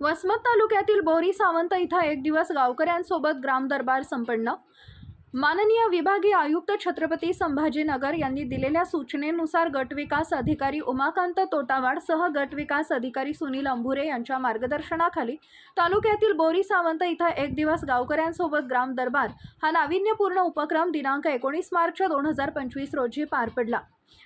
वसमत तालुक्यातील बोरी सावंत इथं एक दिवस गावकऱ्यांसोबत ग्रामदरबार संपन्न. माननीय विभागीय आयुक्त छत्रपती संभाजीनगर यांनी दिलेल्या सूचनेनुसार गटविकास अधिकारी उमाकांत तोटावाड सह गटविकास अधिकारी सुनील अंभुरे यांच्या मार्गदर्शनाखाली तालुक्यातील बोरी सावंत इथं एक दिवस गावकऱ्यांसोबत ग्राम दरबार हा नाविन्यपूर्ण उपक्रम दिनांक एकोणीस मार्च दोन हजार पंचवीस रोजी पार पडला.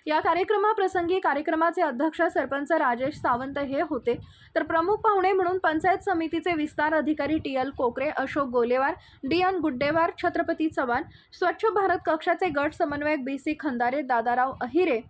या कार्यक्रमाप्रसंगी कार्यक्रमाचे अध्यक्ष सरपंच राजेश सावंत हे होते. तर प्रमुख पाहुणे म्हणून पंचायत समितीचे विस्तार अधिकारी T L Kokare Ashok Golewar D N Guddewar Chhatrapati Chavan Swachh Bharat कक्षाचे गट समन्वयक B C Khandare Dadarao Ahire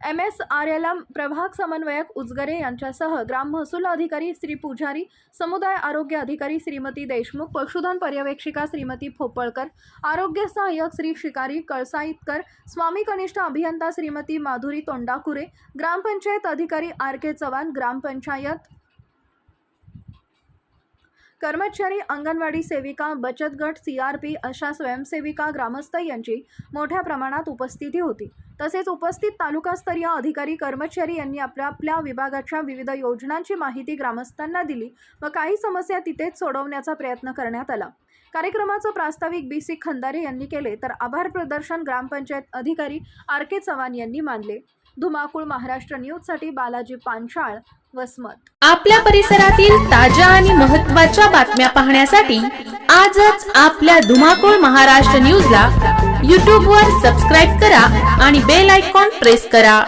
M S R L M प्रभाग समन्वयक उजगरे यांच्यासह ग्राम महसूल अधिकारी श्री पुजारी समुदाय आरोग्य अधिकारी श्रीमती देशमुख पशुधन पर्यवेक्षिका श्रीमती फोपळकर आरोग्य सहाय्यक श्री शिकारी कळसाईतकर स्वामी कनिष्ठ अभियंता श्रीमती माधुरी तोंडाकुरे ग्रामपंचायत अधिकारी आर के चव्हाण ग्रामपंचायत कर्मचारी अंगणवाडी सेविका बचत गट सी आर पी अशा स्वयंसेविका ग्रामस्थ यांची मोठ्या प्रमाणात उपस्थिती होती. तसेच उपस्थित तालुकास्तरीय अधिकारी कर्मचारी यांनी आपल्या आपल्या विभागाच्या विविध योजनांची माहिती ग्रामस्थांना दिली व काही समस्या तिथेच सोडवण्याचा प्रयत्न करण्यात आला. कार्यक्रमाचं प्रास्ताविक बी. सी. खंदारे यांनी केले तर आभार प्रदर्शन ग्रामपंचायत अधिकारी आर. के. चव्हाण यांनी मानले. धुमाकूळ महाराष्ट्र न्यूजसाठी बालाजी पांचाळ वसमत. आपल्या परिसरातील ताज्या आणि महत्त्वाच्या बातम्या पाहण्यासाठी आजच आपल्या धुमाकूळ महाराष्ट्र न्यूजला यूट्यूबवर सबस्क्राईब करा आणि बेल आयकॉन प्रेस करा.